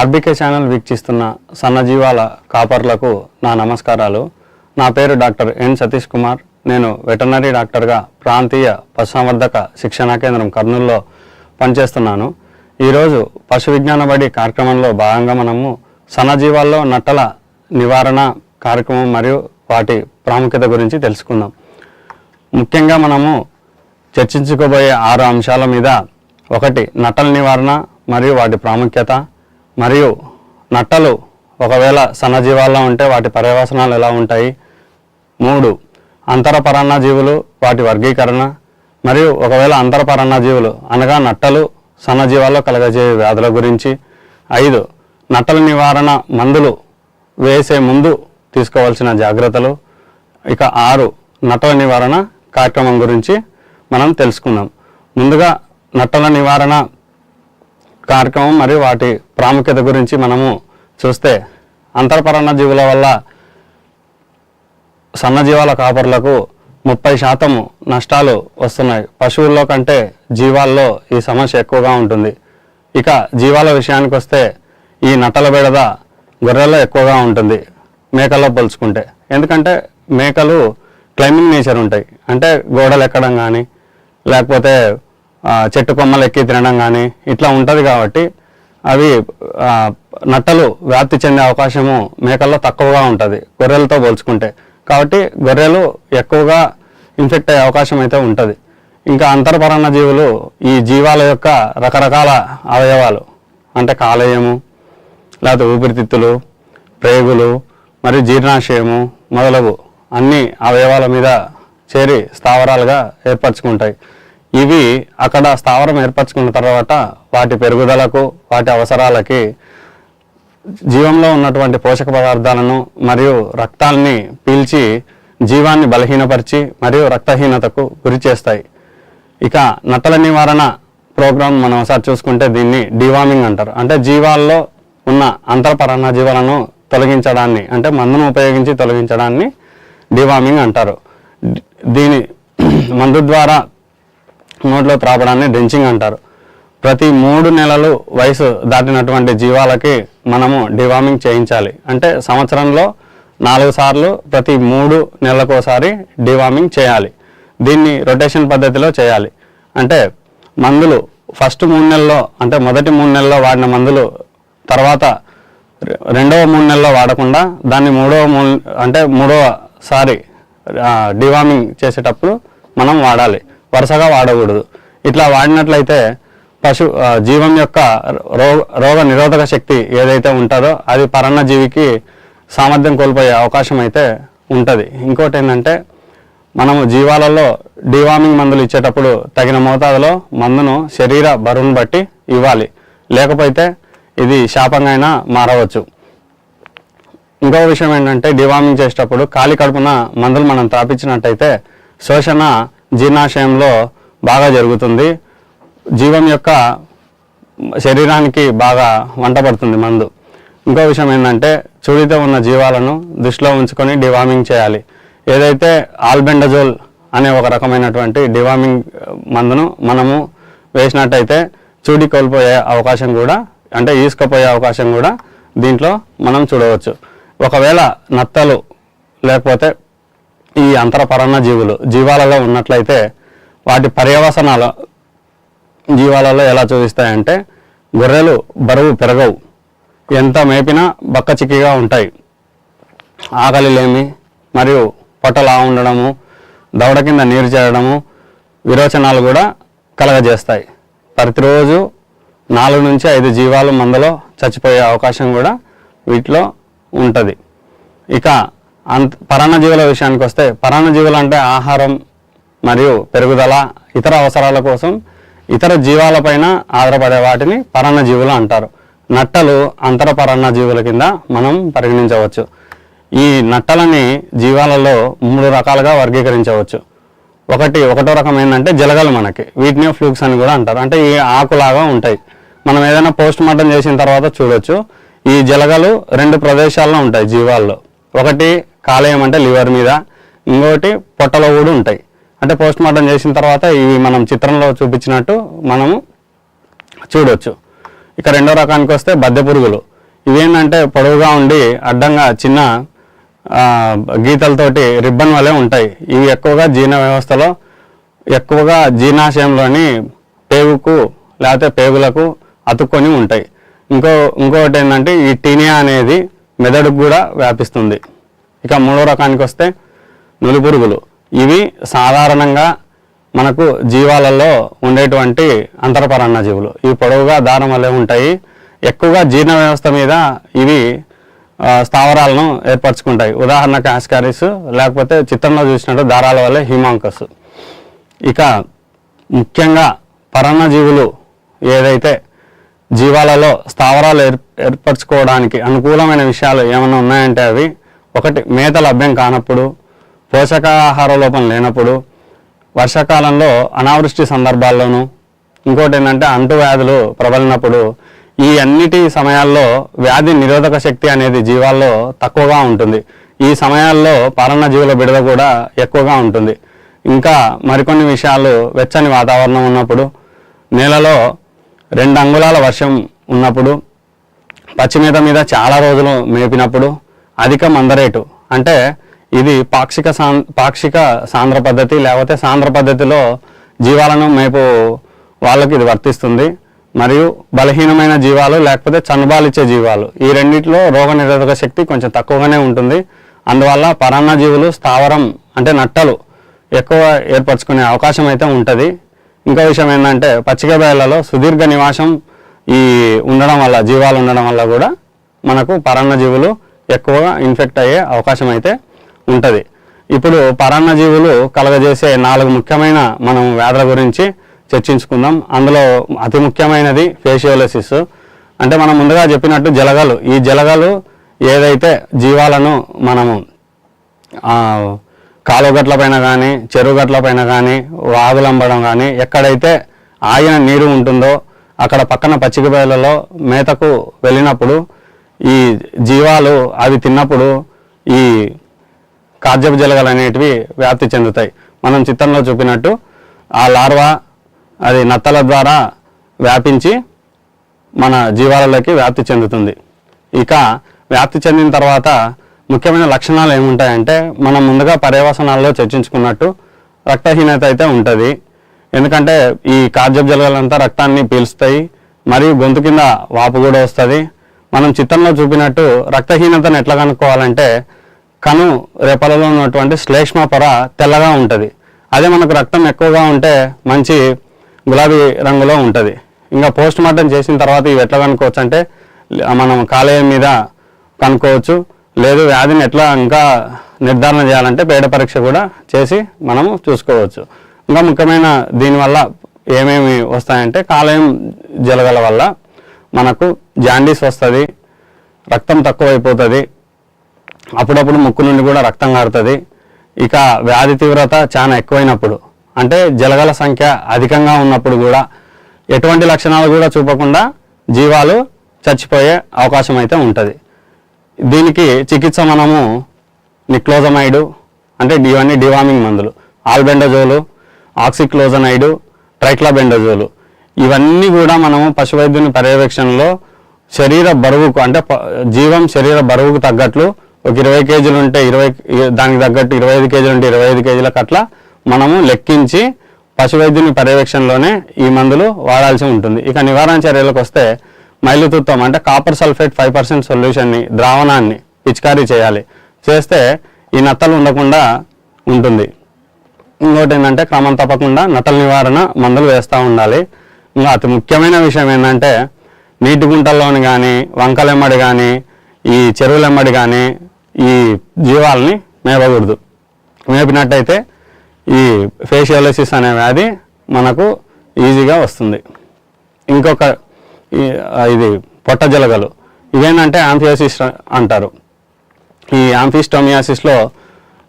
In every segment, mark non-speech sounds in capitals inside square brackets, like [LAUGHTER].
RBK channel వీక్షిస్తున్న సన్నజీవాల కాపర్లకు నా నమస్కారాలు. నా పేరు డాక్టర్ ఎన్ సతీష్ కుమార్. నేను వెటర్నరీ డాక్టర్గా ప్రాంతీయ పశుసంవర్ధక శిక్షణా కేంద్రం కర్నూలులో పనిచేస్తున్నాను. ఈరోజు పశు విజ్ఞాన బడి కార్యక్రమంలో భాగంగా మనము సన్నజీవాల్లో నట్టల నివారణ కార్యక్రమం మరియు వాటి ప్రాముఖ్యత గురించి తెలుసుకుందాం. ముఖ్యంగా మనము చర్చించుకోబోయే ఆరు అంశాల మీద ఒకటి నటల నివారణ మరియు వాటి ప్రాముఖ్యత మరియు నట్టలు ఒకవేళ సన్నజీవాల్లో ఉంటే వాటి పర్యవసనాలు ఎలా ఉంటాయి? మూడు అంతరపరాన్న జీవులు వాటి వర్గీకరణ. మరియు ఒకవేళ అంతరపరాన్న జీవులు అనగా నట్టలు సన్నజీవాల్లో కలగజే వ్యాధుల గురించి. ఐదు నట్టల నివారణ మందులు వేసే ముందు తీసుకోవాల్సిన జాగ్రత్తలు. ఇక ఆరు నట్టల నివారణ కార్యక్రమం గురించి మనం తెలుసుకుందాం. ముందుగా నట్టల నివారణ కార్యక్రమం మరియు వాటి ప్రాముఖ్యత గురించి మనము చూస్తే అంతరపరణ జీవుల వల్ల సన్నజీవాల కాపర్లకు ముప్పై శాతం నష్టాలు వస్తున్నాయి. పశువుల్లో కంటే జీవాల్లో ఈ సమస్య ఎక్కువగా ఉంటుంది. ఇక జీవాల విషయానికి వస్తే ఈ నట్టల బెడద గొర్రెల్లో ఎక్కువగా ఉంటుంది మేకల్లో పోల్చుకుంటే. ఎందుకంటే మేకలు క్లైంబింగ్ నేచర్ ఉంటాయి. అంటే గోడలు ఎక్కడం కానీ లేకపోతే చెట్టు కొమ్మలు ఎక్కి తినడం కానీ ఇట్లా ఉంటుంది కాబట్టి అవి నట్టలు వ్యాప్తి చెందే అవకాశము మేకల్లో తక్కువగా ఉంటుంది గొర్రెలతో పోల్చుకుంటే. కాబట్టి గొర్రెలు ఎక్కువగా ఇన్ఫెక్ట్ అయ్యే అవకాశం అయితే ఉంటుంది. ఇంకా అంతర్పరణ జీవులు ఈ జీవాల యొక్క రకరకాల అవయవాలు అంటే కాలేయము లేకపోతే ఊపిరితిత్తులు ప్రేగులు మరియు జీర్ణాశయము మొదలగు అన్ని అవయవాల మీద చేరి స్థావరాలుగా ఏర్పరచుకుంటాయి. ఇవి అక్కడ స్థావరం ఏర్పరచుకున్న తర్వాత వాటి పెరుగుదలకు వాటి అవసరాలకి జీవంలో ఉన్నటువంటి పోషక పదార్థాలను మరియు రక్తాన్ని పీల్చి జీవాన్ని బలహీనపరిచి మరియు రక్తహీనతకు గురి చేస్తాయి. ఇక నట్టల నివారణ ప్రోగ్రాం మనం ఒకసారి చూసుకుంటే దీన్ని డివామింగ్ అంటారు. అంటే జీవాల్లో ఉన్న అంతర్పరణ జీవాలను తొలగించడాన్ని అంటే మందును ఉపయోగించి తొలగించడాన్ని డివామింగ్ అంటారు. దీని [CLEARS THROAT] మందు ద్వారా నోట్లో త్రాపడాన్ని డెంచింగ్ అంటారు. ప్రతి మూడు నెలలు వయసు దాటినటువంటి జీవాలకి మనము డివార్మింగ్ చేయించాలి. అంటే సంవత్సరంలో నాలుగు సార్లు ప్రతి మూడు నెలలకోసారి డివార్మింగ్ చేయాలి. దీన్ని రొటేషన్ పద్ధతిలో చేయాలి. అంటే మందులు ఫస్ట్ మూడు నెలల్లో అంటే మొదటి మూడు నెలల్లో వాడిన మందులు తర్వాత రెండవ మూడు నెలల్లో వాడకుండా దాన్ని మూడవ మూ అంటే మూడవ సారి డివార్మింగ్ చేసేటప్పుడు మనం వాడాలి. వరుసగా వాడకూడదు. ఇట్లా వాడినట్లయితే పశు జీవం యొక్క రోగ రోగ నిరోధక శక్తి ఏదైతే ఉంటుందో అది పరన్న జీవికి సామర్థ్యం కోల్పోయే అవకాశం అయితే ఉంటుంది. ఇంకోటి ఏంటంటే మనము జీవాలలో డివార్మింగ్ మందులు ఇచ్చేటప్పుడు తగిన మోతాదులో మందును శరీర బరువును బట్టి ఇవ్వాలి. లేకపోతే ఇది శాపంగా అయినా మారవచ్చు. ఇంకో విషయం ఏంటంటే డివార్మింగ్ చేసేటప్పుడు ఖాళీ కడుపున మందులు మనం త్రాపించినట్టయితే శోషణ జీర్ణాశయంలో బాగా జరుగుతుంది. జీవం యొక్క శరీరానికి బాగా వంటపడుతుంది మందు. ఇంకో విషయం ఏంటంటే చుడితో ఉన్న జీవాలను దృష్టిలో ఉంచుకొని డివార్మింగ్ చేయాలి. ఏదైతే ఆల్బెండజోల్ అనే ఒక రకమైనటువంటి డివార్మింగ్ మందును మనము వేసినట్టయితే చూడి కోల్పోయే అవకాశం కూడా అంటే ఈసుకపోయే అవకాశం కూడా దీంట్లో మనం చూడవచ్చు. ఒకవేళ నత్తలు లేకపోతే ఈ అంతరపరణ జీవులు జీవాలలో ఉన్నట్లయితే వాటి పర్యవసనాలు జీవాలలో ఎలా చూపిస్తాయంటే గొర్రెలు బరువు పెరగవు. ఎంత మేపినా బక్క చిక్కిగా ఉంటాయి. ఆకలి లేమి మరియు పొట్టలా ఉండడము దవడ కింద నీరు చేరడము విరోచనాలు కూడా కలగజేస్తాయి. ప్రతిరోజు నాలుగు నుంచి ఐదు జీవాలు మందలో చచ్చిపోయే అవకాశం కూడా వీటిలో ఉంటుంది. ఇక అంత పరాన్నజీవుల విషయానికి వస్తే పరాన్నజీవులు అంటే ఆహారం మరియు పెరుగుదల ఇతర అవసరాల కోసం ఇతర జీవాలపైన ఆధారపడే వాటిని పరాన్నజీవులు అంటారు. నట్టలు అంతర పరాన్నజీవుల కింద మనం పరిగణించవచ్చు. ఈ నట్టలని జీవాలలో మూడు రకాలుగా వర్గీకరించవచ్చు. ఒకటి ఒకటో రకం ఏంటంటే జలగలు మనకి. వీటిని ఫ్లూక్స్ అని కూడా అంటారు. అంటే ఈ ఆకులాగా ఉంటాయి. మనం ఏదైనా పోస్ట్ మార్టం చేసిన తర్వాత చూడొచ్చు. ఈ జలగలు రెండు ప్రదేశాల్లో ఉంటాయి జీవాల్లో. ఒకటి కాలేయం అంటే లివర్ మీద. ఇంకోటి పొట్టలో కూడా ఉంటాయి. అంటే పోస్ట్ మార్టం చేసిన తర్వాత ఇవి మనం చిత్రంలో చూపించినట్టు మనము చూడొచ్చు. ఇక రెండో రకానికి వస్తే బద్దె పురుగులు. ఇవేంటంటే పొడవుగా ఉండి అడ్డంగా చిన్న గీతలతోటి రిబ్బన్ వలె ఉంటాయి. ఇవి ఎక్కువగా జీర్ణ వ్యవస్థలో ఎక్కువగా జీర్ణాశయంలోని పేగుకు లేకపోతే పేగులకు అతుక్కొని ఉంటాయి. ఇంకో ఇంకొకటి ఏంటంటే ఈ టీనియా అనేది మెదడుకు కూడా వ్యాపిస్తుంది. ఇక మూడో రకానికి వస్తే నులిపురుగులు. ఇవి సాధారణంగా మనకు జీవాలలో ఉండేటువంటి అంతరపరాన్న జీవులు. ఇవి పొడవుగా దారం వల్లే ఉంటాయి. ఎక్కువగా జీర్ణ వ్యవస్థ మీద ఇవి స్థావరాలను ఏర్పరచుకుంటాయి. ఉదాహరణకు ఆస్కారిస్ లేకపోతే చిత్రంలో చూసినట్టు దారాల వల్లే హిమాంకస్. ఇక ముఖ్యంగా పరాన్న జీవులు ఏదైతే జీవాలలో స్థావరాలు ఏర్ ఏర్పరచుకోవడానికి అనుకూలమైన విషయాలు ఏమైనా ఉన్నాయంటే అవి ఒకటి మేత లభ్యం కానప్పుడు పోషకాహార లోపం లేనప్పుడు వర్షాకాలంలో అనావృష్టి సందర్భాల్లోనూ ఇంకోటి ఏంటంటే అంటువ్యాధులు ప్రబలినప్పుడు ఈ అన్నిటి సమయాల్లో వ్యాధి నిరోధక శక్తి అనేది జీవాల్లో తక్కువగా ఉంటుంది. ఈ సమయాల్లో పరణ జీవుల బిడద కూడా ఎక్కువగా ఉంటుంది. ఇంకా మరికొన్ని విషయాలు వెచ్చని వాతావరణం ఉన్నప్పుడు నేలలో రెండు అంగుళాల వర్షం ఉన్నప్పుడు పచ్చిమీద మీద చాలా రోజులు మేపినప్పుడు అధిక మందరేటు అంటే ఇది పాక్షిక సాం పాక్షిక సాంద్ర పద్ధతి లేకపోతే సాంద్ర పద్ధతిలో జీవాలను మేపు వాళ్ళకి ఇది వర్తిస్తుంది. మరియు బలహీనమైన జీవాలు లేకపోతే చనుబాలిచ్చే జీవాలు. ఈ రెండింటిలో రోగ నిరోధక శక్తి కొంచెం తక్కువగానే ఉంటుంది. అందువల్ల పరాన్న జీవులు స్థావరం అంటే నట్టలు ఎక్కువ ఏర్పరచుకునే అవకాశం అయితే ఉంటుంది. ఇంకో విషయం ఏంటంటే పచ్చిక బయళ్ళలో సుదీర్ఘ నివాసం ఈ ఉండడం వల్ల జీవాలు ఉండడం వల్ల కూడా మనకు పరాన్న జీవులు ఎక్కువగా ఇన్ఫెక్ట్ అయ్యే అవకాశం అయితే ఉంటుంది. ఇప్పుడు పరాన్న జీవులు కలగజేసే నాలుగు ముఖ్యమైన మనం వ్యాధుల గురించి చర్చించుకుందాం. అందులో అతి ముఖ్యమైనది ఫేషియోలసిస్. అంటే మనం ముందుగా చెప్పినట్టు జలగలు. ఈ జలగలు ఏదైతే జీవాలను మనము ఆ, కాలువ పైన కానీ చెరువు పైన కానీ వాగులంబడం కానీ ఎక్కడైతే ఆగిన నీరు ఉంటుందో అక్కడ పక్కన పచ్చిక బయళ్ళలో మేతకు వెళ్ళినప్పుడు ఈ జీవాలు అవి తిన్నప్పుడు ఈ కార్జపు జలగలు అనేటివి వ్యాప్తి చెందుతాయి. మనం చిత్రంలో చూపినట్టు ఆ లార్వా అది నత్తల ద్వారా వ్యాపించి మన జీవాలలోకి వ్యాప్తి చెందుతుంది. ఇక వ్యాప్తి చెందిన తర్వాత ముఖ్యమైన లక్షణాలు ఏముంటాయంటే మనం ముందుగా పర్యవసనాల్లో చర్చించుకున్నట్టు రక్తహీనత అయితే ఉంటుంది. ఎందుకంటే ఈ కార్జబ్ జలగలంతా రక్తాన్ని పీల్స్తాయి. మరియు గొంతు కింద వాపు కూడా వస్తుంది. మనం చిత్రంలో చూపినట్టు రక్తహీనతను ఎట్లా కనుక్కోవాలంటే కను రెపలలో ఉన్నటువంటి శ్లేష్మ పొర తెల్లగా ఉంటుంది. అదే మనకు రక్తం ఎక్కువగా ఉంటే మంచి గులాబీ రంగులో ఉంటుంది. ఇంకా పోస్ట్ మార్టం చేసిన తర్వాత ఇవి ఎట్లా కనుక్కోవచ్చు అంటే మనం కాలేయం మీద కనుక్కోవచ్చు. లేదు వ్యాధిని ఎట్లా ఇంకా నిర్ధారణ చేయాలంటే పేడ పరీక్ష కూడా చేసి మనము చూసుకోవచ్చు. ఇంకా ముఖ్యమైన దీనివల్ల ఏమేమి వస్తాయంటే కాలేయం జలగల వల్ల మనకు జాండీస్ వస్తుంది రక్తం తక్కువైపోతుంది అప్పుడప్పుడు ముక్కు నుండి కూడా రక్తం కారుతుంది. ఇక వ్యాధి తీవ్రత చాలా ఎక్కువైనప్పుడు అంటే జలగల సంఖ్య అధికంగా ఉన్నప్పుడు కూడా ఎటువంటి లక్షణాలు కూడా చూపకుండా జీవాలు చచ్చిపోయే అవకాశం అయితే ఉంటుంది. దీనికి చికిత్స మనము నిక్లోజమైడు అంటే ఇవన్నీ డివామింగ్ మందులు ఆల్బెండజోలు ఆక్సిక్లోజనైడు ట్రైక్లాబెండజోలు ఇవన్నీ కూడా మనము పశువైద్యుని పర్యవేక్షణలో శరీర బరువుకు అంటే జీవం శరీర బరువుకు తగ్గట్లు ఒక ఇరవై కేజీలు ఉంటే ఇరవై దానికి తగ్గట్టు ఇరవై ఐదు కేజీలు ఉంటే ఇరవై ఐదు కేజీలకు అట్లా మనము లెక్కించి పశువైద్యుని పర్యవేక్షణలోనే ఈ మందులు వాడాల్సి ఉంటుంది. ఇక నివారణ చర్యలకు వస్తే మైలుతుత్వం అంటే కాపర్ సల్ఫేట్ ఫైవ్ పర్సెంట్ సొల్యూషన్ని ద్రావణాన్ని పిచికారీ చేయాలి. చేస్తే ఈ నత్తలు ఉండకుండా ఉంటుంది. ఇంకోటి ఏంటంటే క్రమం తప్పకుండా నటల నివారణ మందులు వేస్తూ ఉండాలి. ఇంకా అతి ముఖ్యమైన విషయం ఏంటంటే నీటి గుంటల్లోని కానీ వంకలెమ్మడి కానీ ఈ చెరువులెమ్మడి కానీ ఈ జీవాలని మేపకూడదు. మేపినట్టయితే ఈ ఫేషియాలసిస్ అనే వ్యాధి మనకు ఈజీగా వస్తుంది. ఇంకొక ఈ- ఇది పొట్ట జలగలు ఇవేంటంటే ఆంఫియోసిస్ అంటారు. ఈ ఆంఫిస్టోమియాసిస్లో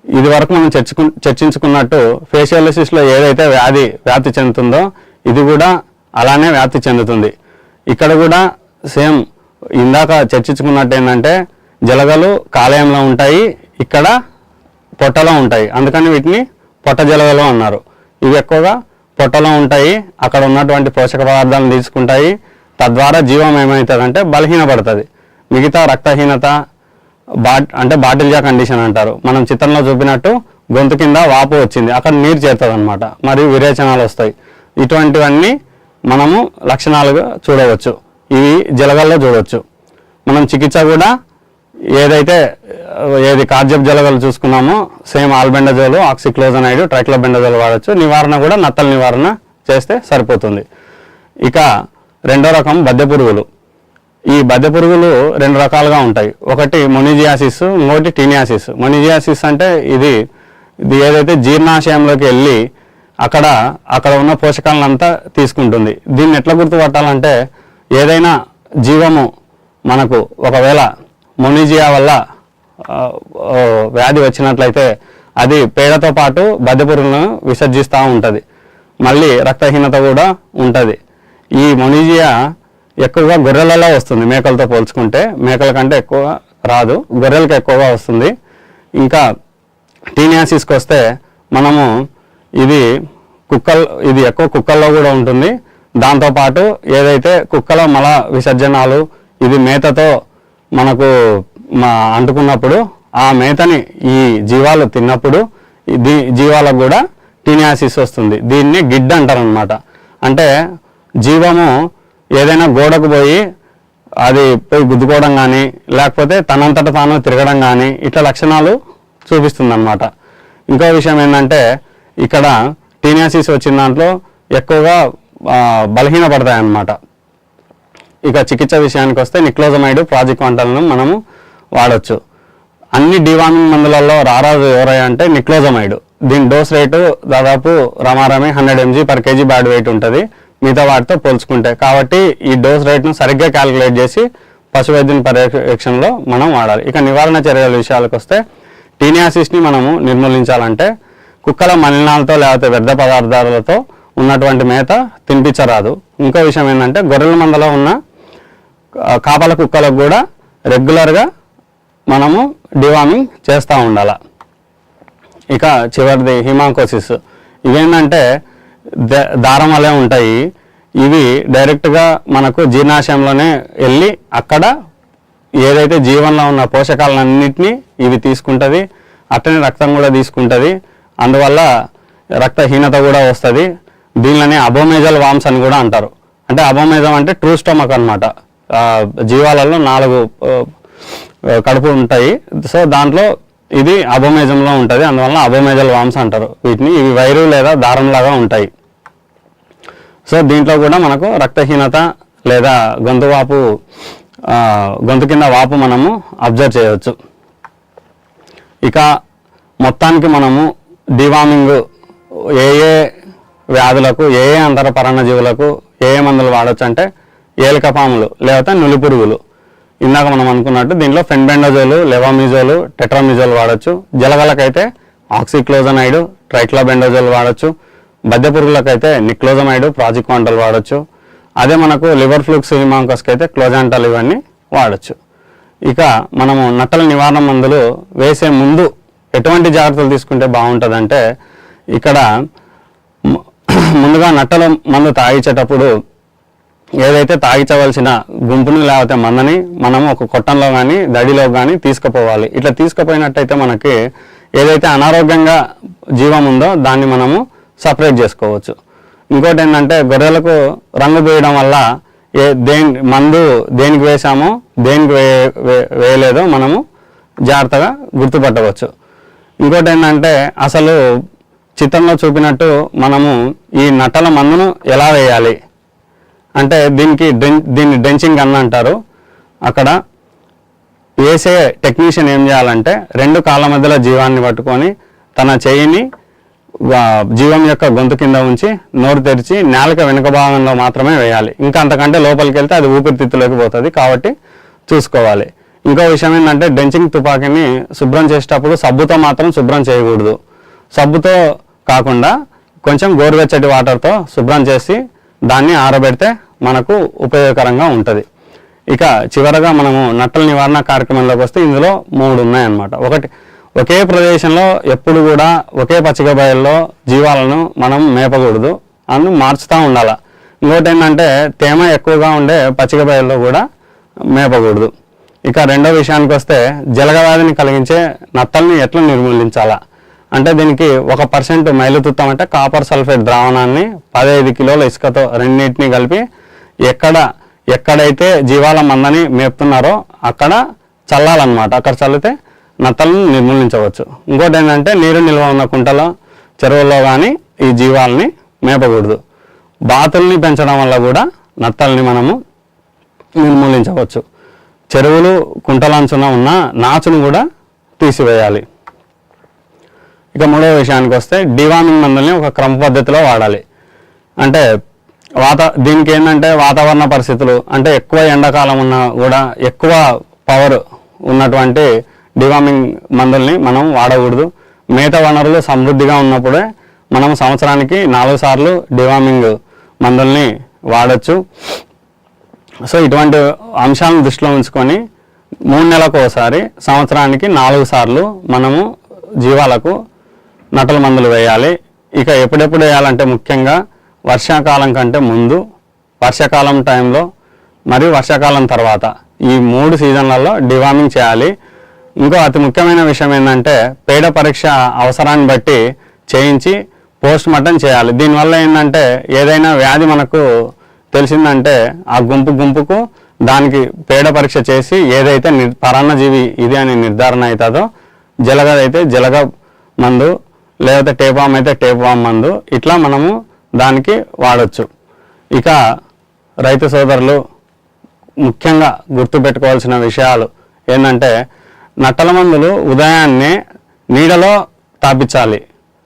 ఇది వరకు మనం చర్చకు చర్చించుకున్నట్టు ఫేషియాలసిస్లో ఏదైతే వ్యాధి వ్యాప్తి చెందుతుందో ఇది కూడా అలానే వ్యాప్తి చెందుతుంది. ఇక్కడ కూడా సేమ్ ఇందాక చర్చించుకున్నట్టు ఏంటంటే జలగలు కాలేయంలో ఉంటాయి ఇక్కడ పొట్టలో ఉంటాయి. అందుకని వీటిని పొట్ట జలగలు అన్నారు. ఇవి ఎక్కువగా పొట్టలో ఉంటాయి అక్కడ ఉన్నటువంటి పోషక పదార్థాలను తీసుకుంటాయి. తద్వారా జీవం ఏమవుతుందంటే బలహీనపడుతుంది. మిగతా రక్తహీనత బాట్ అంటే బాటిల్జా కండిషన్ అంటారు. మనం చిత్రంలో చూపినట్టు గొంతు కింద వాపు వచ్చింది. అక్కడ నీరు చేరుతుంది అనమాట మరియు విరేచనాలు వస్తాయి. ఇటువంటివన్నీ మనము లక్షణాలుగా చూడవచ్చు. ఇవి జలగల్లో చూడవచ్చు. మనం చికిత్స కూడా ఏదైతే ఏది కార్జబ్ జలగలు చూసుకున్నామో సేమ్ ఆల్బెండజోలు ఆక్సిక్లోజనైడ్ ట్రైక్లోబెండజోలు వాడచ్చు. నివారణ కూడా నత్తల నివారణ చేస్తే సరిపోతుంది. ఇక రెండో రకం బద్దె పురుగులు. ఈ బద్దె పురుగులు రెండు రకాలుగా ఉంటాయి. ఒకటి మొనిజియాసిస్ ఇంకోటి టీనియాసిస్. మొనిజియాసిస్ అంటే ఇది ఇది ఏదైతే జీర్ణాశయంలోకి వెళ్ళి అక్కడ అక్కడ ఉన్న పోషకాలనంతా తీసుకుంటుంది. దీన్ని ఎట్లా గుర్తుపట్టాలంటే ఏదైనా జీవము మనకు ఒకవేళ మొనిజియా వల్ల వ్యాధి వచ్చినట్లయితే అది పేడతో పాటు బద్దెపురులను విసర్జిస్తూ ఉంటుంది. మళ్ళీ రక్తహీనత కూడా ఉంటుంది. ఈ మొనిజియా ఎక్కువగా గొర్రెలలో వస్తుంది మేకలతో పోల్చుకుంటే. మేకల కంటే ఎక్కువ రాదు గొర్రెలకు ఎక్కువగా వస్తుంది. ఇంకా టీనియాసిస్కి వస్తే మనము ఇది కుక్కల్ ఇది ఎక్కువ కుక్కల్లో కూడా ఉంటుంది. దాంతోపాటు ఏదైతే కుక్కల మల విసర్జనాలు ఇది మేతతో మనకు మా అంటుకున్నప్పుడు ఆ మేతని ఈ జీవాలు తిన్నప్పుడు దీ జీవాలకు కూడా టీనియాసిస్ వస్తుంది. దీన్ని గిడ్ అంటారనమాట అంటే జీవము ఏదైనా గోడకు పోయి అది పోయి గుద్దుకోవడం కానీ లేకపోతే తనంతట తాను తిరగడం కానీ ఇట్లా లక్షణాలు చూపిస్తుంది అనమాట ఇంకో విషయం ఏంటంటే ఇక్కడ టీనియాసిస్ వచ్చిన దాంట్లో ఎక్కువగా ఆ, బలహీనపడతాయి అన్నమాట ఇక చికిత్స విషయానికి వస్తే నిక్లోజమైడ్ ప్రాజెక్ట్ వంటలను మనము వాడచ్చు. అన్ని డివామింగ్ మందులలో రారాజు ఎవరయ్యా అంటే నిక్లోజమైడ్. దీని డోస్ రేటు దాదాపు రమారమే hundred mg per kg body weight ఉంటుంది. మిగతా వాటితో పోల్చుకుంటే. కాబట్టి ఈ డోస్ రేట్ను సరిగ్గా క్యాలిక్యులేట్ చేసి పశు వైద్యుని పర్యవేక్షణలో మనం వాడాలి. ఇక నివారణ చర్యల విషయాలకు వస్తే టీనియాసిస్ని మనము నిర్మూలించాలంటే కుక్కల మలినాలతో లేకపోతే వ్యర్థ పదార్థాలతో ఉన్నటువంటి మేత తినిపించరాదు. ఇంకో విషయం ఏంటంటే గొర్రెల మందలో ఉన్న కాపల కుక్కలకు కూడా రెగ్యులర్గా మనము డివామింగ్ చేస్తూ ఉండాలి. ఇక చివరిది హిమాంకోసిస్. ఇవేంటంటే ద- దారం వలె ఉంటాయి. ఇవి డైరెక్ట్గా మనకు జీర్ణాశయంలోనే వెళ్ళి అక్కడ ఏదైతే జీవంలో ఉన్న పోషకాలన్నింటినీ ఇవి తీసుకుంటుంది అట్టనే రక్తం కూడా తీసుకుంటుంది. అందువల్ల రక్తహీనత కూడా వస్తుంది. దీనిలోనే అబోమేజల్ వామ్స్ అని కూడా అంటారు. అంటే అబోమేజం అంటే ట్రూ స్టమక్ అనమాట జీవాలలో నాలుగు కడుపు ఉంటాయి. సో దాంట్లో ఇది అబోమేజంలో ఉంటుంది. అందువల్ల అబోమేజల్ వామ్స్ అంటారు. వీటిని ఇవి వైరు లేదా దారంలాగా ఉంటాయి. సో దీంట్లో కూడా మనకు రక్తహీనత లేదా గొంతు వాపు గొంతు కింద వాపు మనము అబ్జర్వ్ చేయవచ్చు. ఇక మొత్తానికి మనము డివామింగ్ ఏ ఏ వ్యాధులకు ఏ ఏ అంతర పరాన్నజీవులకు ఏ ఏ మందులు వాడచ్చు అంటే ఏలికపాములు లేకపోతే నులి పురుగులు ఇందాక మనం అనుకున్నట్టు దీంట్లో ఫెన్బెండజోలు లెవామిజోలు టెట్రామిజోలు వాడచ్చు. జలగలకైతే ఆక్సిక్లోజనైడ్ ట్రైక్లోబెండజోల్ వాడచ్చు. బద్దె పురుగులకైతే నిక్లోజమైడ్ ప్రాజిక్వాంటల్ వాడచ్చు. అదే మనకు లివర్ ఫ్లూక్స్ హిమాంకస్కి అయితే క్లోజాంటల్ ఇవన్నీ వాడచ్చు. ఇక మనము నట్టల నివారణ మందులు వేసే ముందు ఎటువంటి జాగ్రత్తలు తీసుకుంటే బాగుంటుందంటే ఇక్కడ [COUGHS] ముందుగా నట్టలు మందు తాగించేటప్పుడు ఏదైతే తాగించవలసిన గుంపుని లేకపోతే మందని మనము ఒక కొట్టంలో కానీ దడిలో కానీ తీసుకుపోవాలి. ఇట్లా తీసుకుపోయినట్టయితే మనకి ఏదైతే అనారోగ్యంగా జీవం ఉందో దాన్ని మనము సపరేట్ చేసుకోవచ్చు. ఇంకోటి ఏంటంటే గొర్రెలకు రంగు వేయడం వల్ల ఏ దేని మందు దేనికి వేసామో దేనికి వేయలేదో మనము జాగ్రత్తగా గుర్తుపట్టవచ్చు. ఇంకోటి ఏంటంటే అసలు చిత్రంలో చూపినట్టు మనము ఈ నట్టల మందును ఎలా వేయాలి? అంటే దీనికి దీన్ని డెంచింగ్ గన్ అంటారు. అక్కడ వేసే టెక్నీషియన్ ఏం చేయాలంటే రెండు కాళ్ళ మధ్యలో జీవాన్ని పట్టుకొని తన చేయిని వా- జీవం యొక్క గొంతు కింద ఉంచి నోరు తెరిచి నేలక వెనుక భాగంలో మాత్రమే వేయాలి. ఇంకా అంతకంటే లోపలికి వెళ్తే అది ఊపిరితిత్తులోకి పోతుంది కాబట్టి చూసుకోవాలి. ఇంకో విషయం ఏంటంటే డెంచింగ్ తుపాకీని శుభ్రం చేసేటప్పుడు సబ్బుతో మాత్రం శుభ్రం చేయకూడదు. సబ్బుతో కాకుండా కొంచెం గోరువెచ్చటి వాటర్తో శుభ్రం చేసి దాన్ని ఆరబెడితే మనకు ఉపయోగకరంగా ఉంటుంది. ఇక చివరగా మనము నట్టల నివారణ కార్యక్రమంలోకి వస్తే ఇందులో మూడు ఉన్నాయన్నమాట. ఒకటి ఒకే ప్రదేశంలో ఎప్పుడు కూడా ఒకే పచ్చిక బయల్లో జీవాలను మనం మేపకూడదు. అని మార్చుతూ ఉండాలి. ఇంకోటి ఏంటంటే తేమ ఎక్కువగా ఉండే పచ్చిక బయల్లో కూడా మేపకూడదు. ఇక రెండో విషయానికి వస్తే జలగవ్యాధిని కలిగించే నత్తల్ని ఎట్లా నిర్మూలించాలా? అంటే దీనికి ఒక పర్సెంట్ మైలుతుత్తం అంటే కాపర్ సల్ఫేట్ ద్రావణాన్ని పదహైదు కిలోల ఇసుకతో రెండింటిని కలిపి ఎక్కడ ఎక్కడైతే జీవాల మందని మేపుతున్నారో అక్కడ చల్లాలన్నమాట. అక్కడ చల్లితే నత్తలను నిర్మూలించవచ్చు. ఇంకోటి ఏంటంటే నీరు నిల్వ ఉన్న కుంటలో చెరువుల్లో కానీ ఈ జీవాలని మేపకూడదు. బాతుల్ని పెంచడం వల్ల కూడా నత్తల్ని మనము నిర్మూలించవచ్చు. చెరువులు కుంటలంచున ఉన్న నాచును కూడా తీసివేయాలి. ఇక మూడవ విషయానికి వస్తే డివార్మింగ్ మందుల్ని ఒక క్రమ పద్ధతిలో వాడాలి. అంటే వాత దీనికి ఏంటంటే వాతావరణ పరిస్థితులు అంటే ఎక్కువ ఎండాకాలం ఉన్నా కూడా ఎక్కువ పవర్ ఉన్నటువంటి డివార్మింగ్ మందుల్ని మనం వాడకూడదు. మేత వనరులు సమృద్ధిగా ఉన్నప్పుడే మనం సంవత్సరానికి నాలుగు సార్లు డివార్మింగ్ మందుల్ని వాడచ్చు. సో ఇటువంటి అంశాలను దృష్టిలో ఉంచుకొని మూడు నెలలకు ఒకసారి సంవత్సరానికి నాలుగు సార్లు మనము జీవాలకు నటల మందులు వేయాలి. ఇక ఎప్పుడెప్పుడు వేయాలంటే ముఖ్యంగా వర్షాకాలం కంటే ముందు వర్షాకాలం టైంలో మరియు వర్షాకాలం తర్వాత ఈ మూడు సీజన్లలో డివార్మింగ్ చేయాలి. ఇంకో అతి ముఖ్యమైన విషయం ఏంటంటే పేడ పరీక్ష అవసరాన్ని బట్టి చేయించి పోస్ట్ మార్టం చేయాలి. దీనివల్ల ఏంటంటే ఏదైనా వ్యాధి మనకు తెలిసిందంటే ఆ గుంపు గుంపుకు దానికి పేడ పరీక్ష చేసి ఏదైతే నిర్ పరాన్నజీవి ఇది అని నిర్ధారణ అవుతుందో జలగ అయితే జలగ మందు లేకపోతే టేపామ్ అయితే టేపామ్ మందు ఇట్లా మనము దానికి వాడచ్చు. ఇక రైతు సోదరులు ముఖ్యంగా గుర్తుపెట్టుకోవాల్సిన విషయాలు ఏంటంటే నట్టల మందులు ఉదయాన్నే నీడలో తాపించాలి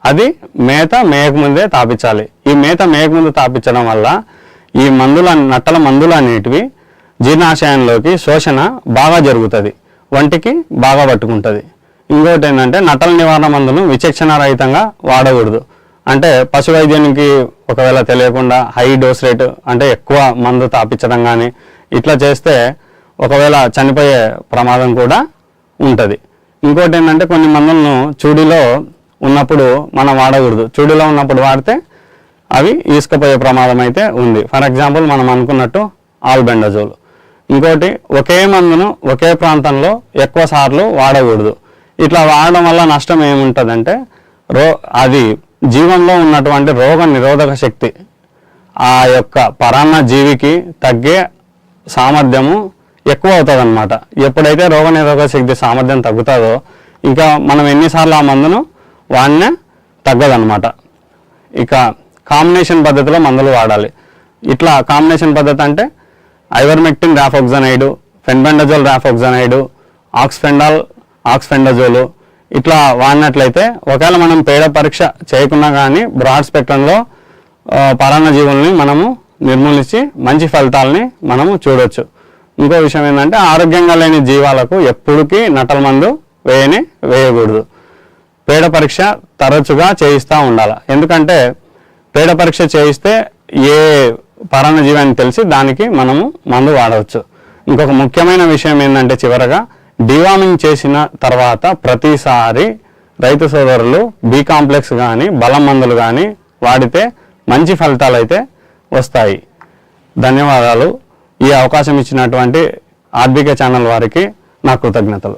అది మేత మేయకముందే తాపించాలి ఈ మేత మేయకముందు తాపించడం వల్ల ఈ మందుల నట్టల మందులు అనేటివి జీర్ణాశయంలోకి శోషణ బాగా జరుగుతుంది. వంటికి బాగా పట్టుకుంటుంది. ఇంకోటి ఏంటంటే నటల నివారణ మందును విచక్షణ రహితంగా వాడకూడదు. అంటే పశు వైద్యానికి ఒకవేళ తెలియకుండా హై డోస్ రేట్ అంటే ఎక్కువ మందు తాపించడం కానీ ఇట్లా చేస్తే ఒకవేళ చనిపోయే ప్రమాదం కూడా ఉంటుంది. ఇంకోటి ఏంటంటే కొన్ని మందులను చూడిలో ఉన్నప్పుడు మనం వాడకూడదు. చూడిలో ఉన్నప్పుడు వాడితే అవి ఈసుకపోయే ప్రమాదం అయితే ఉంది. ఫర్ ఎగ్జాంపుల్ మనం అనుకున్నట్టు ఆల్బెండజోల్. ఇంకోటి ఒకే మందును ఒకే ప్రాంతంలో ఎక్కువ సార్లు వాడకూడదు. ఇట్లా వాడడం వల్ల నష్టం ఏముంటుందంటే రో అది జీవంలో ఉన్నటువంటి రోగ నిరోధక శక్తి ఆ యొక్క పరాన్న జీవికి తగ్గే సామర్థ్యము ఎక్కువ అవుతుంది అనమాట ఎప్పుడైతే రోగ నిరోధక శక్తి సామర్థ్యం తగ్గుతుందో ఇంకా మనం ఎన్నిసార్లు ఆ మందును వాడినా తగ్గదనమాట ఇక కాంబినేషన్ పద్ధతిలో మందులు వాడాలి. ఇట్లా కాంబినేషన్ పద్ధతి అంటే ఐవర్మెక్టిన్ రాఫోక్సనైడ్ ఫెన్బెండజోల్ రాఫోక్సనైడ్ ఆక్స్ఫెండాల్ ఆక్స్ఫెండజోలు ఇట్లా వాడినట్లయితే ఒకవేళ మనం పేడ పరీక్ష చేయకున్నా కానీ బ్రాడ్ స్పెక్ట్రంలో పరాన్న జీవుల్ని మనము నిర్మూలించి మంచి ఫలితాలని మనము చూడొచ్చు. ఇంకో విషయం ఏంటంటే ఆరోగ్యంగా లేని జీవాలకు ఎప్పటికీ నటల మందు వేయని వేయకూడదు. పేడ పరీక్ష తరచుగా చేయిస్తూ ఉండాలి. ఎందుకంటే పేడ పరీక్ష చేయిస్తే ఏ పరాన్నజీవి అని తెలిసి దానికి మనము మందు వాడవచ్చు. ఇంకొక ముఖ్యమైన విషయం ఏంటంటే చివరగా డివామింగ్ చేసిన తర్వాత ప్రతిసారి రైతు సోదరులు బి కాంప్లెక్స్ కానీ బలం మందులు కానీ వాడితే మంచి ఫలితాలు అయితే వస్తాయి. ధన్యవాదాలు. ఈ అవకాశం ఇచ్చినటువంటి ఆర్థిక ఛానల్ వారికి నా కృతజ్ఞతలు.